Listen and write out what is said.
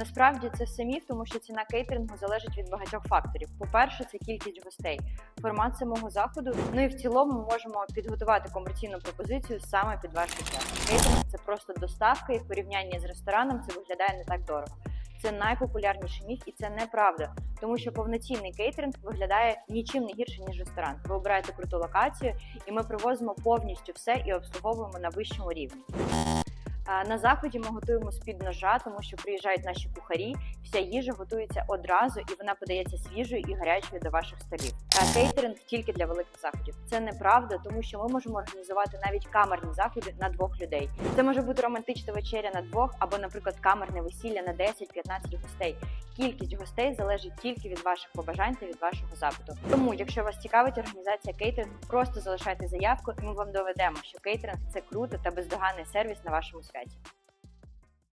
Насправді це все міф, тому що ціна кейтерингу залежить від багатьох факторів. По-перше, це кількість гостей, формат самого заходу. Ну і в цілому ми можемо підготувати комерційну пропозицію саме під ваш бюджет. Кейтеринг це просто доставка, і в порівнянні з рестораном це виглядає не так дорого. Це найпопулярніший міф, і це неправда, тому що повноцінний кейтеринг виглядає нічим не гірше ніж ресторан. Ви обираєте круту локацію, і ми привозимо повністю все і обслуговуємо на вищому рівні. На заході ми готуємо з-під ножа, тому що приїжджають наші кухарі. Вся їжа готується одразу і вона подається свіжою і гарячою до ваших столів. А Кейтеринг тільки для великих заходів. Це неправда, тому що ми можемо організувати навіть камерні заходи на двох людей. Це може бути романтична вечеря на двох, або, наприклад, камерне весілля на 10-15 гостей. Кількість гостей залежить тільки від ваших побажань та від вашого запиту. Тому, якщо вас цікавить організація кейтерингу, просто залишайте заявку, і ми вам доведемо, що кейтеринг це круто та бездоганний сервіс на вашому святі.